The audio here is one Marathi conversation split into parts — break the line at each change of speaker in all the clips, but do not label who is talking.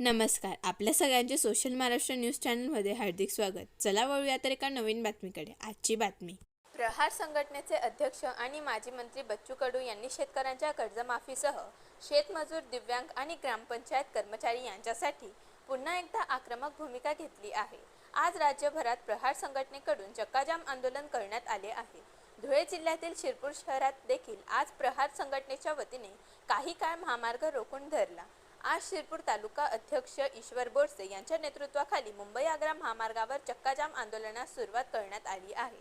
नमस्कार. आपल्या सगळ्यांचे सोशल महाराष्ट्र न्यूज चॅनलमध्ये हार्दिक स्वागत. चला वळूया तर एका नवीन बातमीकडे. आजची बातमी. प्रहार संघटनेचे अध्यक्ष आणि माजी मंत्री बच्चू कडू यांनी शेतकऱ्यांच्या कर्जमाफीसह शेतमजूर दिव्यांग आणि ग्रामपंचायत कर्मचारी यांच्यासाठी पुन्हा एकदा आक्रमक भूमिका घेतली आहे. आज राज्यभरात प्रहार संघटनेकडून चक्काजाम आंदोलन करण्यात आले आहे. धुळे जिल्ह्यातील शिरपूर शहरात देखील आज प्रहार संघटनेच्या वतीने काही काळ महामार्ग रोखून धरला. आज शिरपूर तालुका अध्यक्ष ईश्वर बोरसे यांच्या नेतृत्वाखाली मुंबई आग्रा महामार्गावर चक्काजाम आंदोलनास सुरुवात करण्यात आली आहे.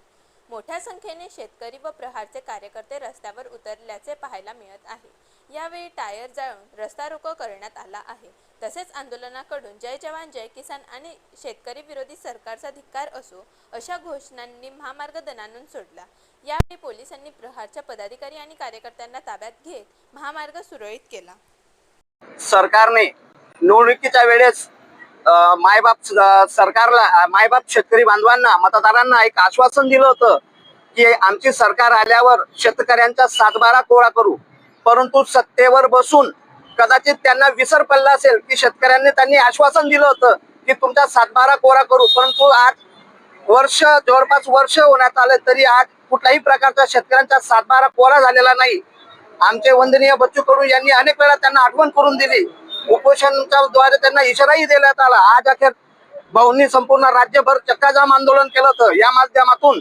मोठ्या संख्येने शेतकरी व प्रहारचे कार्यकर्ते रस्त्यावर उतरल्याचे पाहायला मिळत आहे. यावेळी टायर जाळून रस्ता रोको करण्यात आला आहे. तसेच आंदोलनाकडून जय जवान जय किसान आणि शेतकरी विरोधी सरकारचा धिक्कार असो अशा घोषणांनी महामार्ग दणानून सोडला. यावेळी पोलिसांनी प्रहारच्या पदाधिकारी आणि कार्यकर्त्यांना ताब्यात घेत महामार्ग सुरळीत केला.
सरकारने निवडणुकीच्या वेळेस मायबाप सरकारला मायबाप शेतकरी बांधवांना मतदारांना एक आश्वासन दिलं होतं की आमची सरकार आल्यावर शेतकऱ्यांचा सातबारा कोळा करू. परंतु सत्तेवर बसून कदाचित त्यांना विसर पडला असेल की शेतकऱ्यांनी त्यांनी आश्वासन दिलं होतं की तुमचा सातबारा कोरा करू. परंतु आज वर्ष जवळपास वर्ष होण्यात आलं तरी आज कुठल्याही प्रकारचा शेतकऱ्यांचा सातबारा कोरा झालेला नाही. आमचे वंदनीय बच्चू कडू यांनी अनेक वेळा त्यांना आठवण करून दिली. उपोषणच्या द्वारे त्यांना इशाराही देण्यात आला. आज अखेर भाऊंनी संपूर्ण राज्यभर चक्काजाम आंदोलन केलं होतं. या माध्यमातून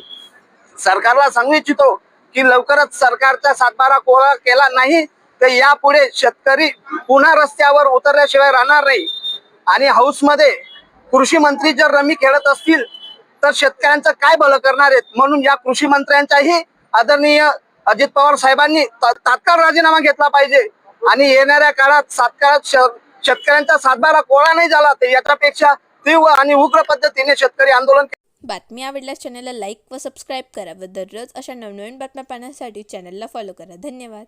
सरकारला सांगू इच्छितो की लवकरच सरकारचा सातबारा कोळा केला नाही तर यापुढे शेतकरी पुन्हा रस्त्यावर उतरल्याशिवाय राहणार नाही. आणि हाऊसमध्ये कृषी मंत्री जर रमी खेळत असतील तर शेतकऱ्यांचं काय भलं करणार आहेत? म्हणून या कृषी मंत्र्यांचाही आदरणीय अजित पवार साहेबांनी तात्काळ राजीनामा घेतला पाहिजे. आणि येणाऱ्या काळात सातकाळात श- शेतकऱ्यांचा सातबारा कोळा नाही झाला तर याच्यापेक्षा तीव्र आणि उग्र पद्धतीने शेतकरी आंदोलन
बातमी आवडल्यास चॅनलला लाईक व सबस्क्राईब करा व दररोज अशा नवनवीन बातम्या पाहण्यासाठी चॅनलला फॉलो करा. धन्यवाद.